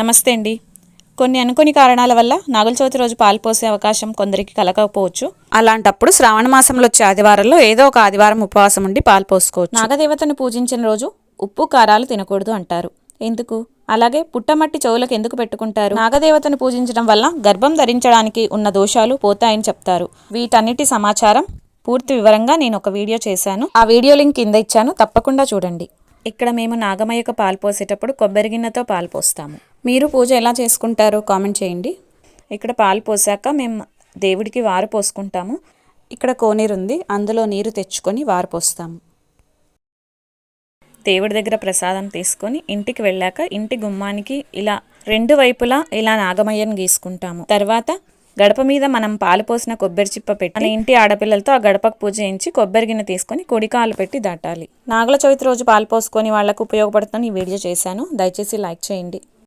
నమస్తే అండి. కొన్ని అనుకోని కారణాల వల్ల నాగుల చవితి రోజు పాలు పోసే అవకాశం కొందరికి కలగకపోవచ్చు. అలాంటప్పుడు శ్రావణ మాసంలో వచ్చే ఆదివారంలో ఏదో ఒక ఆదివారం ఉపవాసం ఉండి పాలు పోసుకోవచ్చు. నాగదేవతను పూజించిన రోజు ఉప్పు కారాలు తినకూడదు అంటారు. ఎందుకు? అలాగే పుట్టమట్టి చెవులకు ఎందుకు పెట్టుకుంటారు? నాగదేవతను పూజించడం వల్ల గర్భం ధరించడానికి ఉన్న దోషాలు పోతాయని చెప్తారు. వీటన్నిటి సమాచారం పూర్తి వివరంగా నేను ఒక వీడియో చేశాను. ఆ వీడియో లింక్ కింద ఇచ్చాను. తప్పకుండా చూడండి. ఇక్కడ మేము నాగమయ్యకు పాలు పోసేటప్పుడు కొబ్బరి గిన్నెతో పాలు పోస్తాము. మీరు పూజ ఎలా చేసుకుంటారో కామెంట్ చేయండి. ఇక్కడ పాలు పోసాక మేము దేవుడికి వారు పోసుకుంటాము. ఇక్కడ కోనేరు ఉంది. అందులో నీరు తెచ్చుకొని వారు పోస్తాము. దేవుడి దగ్గర ప్రసాదం తీసుకొని ఇంటికి వెళ్ళాక ఇంటి గుమ్మానికి ఇలా రెండు వైపులా ఇలా నాగమయ్యను గీసుకుంటాము. తర్వాత గడప మీద మనం పాలు పోసిన కొబ్బరి చిప్ప పెట్టి మన ఇంటి ఆడపిల్లలతో ఆ గడపకు పూజ చేయించి కొబ్బరి గిన్నె తీసుకొని కొడికాలు పెట్టి దాటాలి. నాగల చవితి రోజు పాలు పోసుకొని వాళ్ళకు ఉపయోగపడుతుందని ఈ వీడియో చేశాను. దయచేసి లైక్ చేయండి.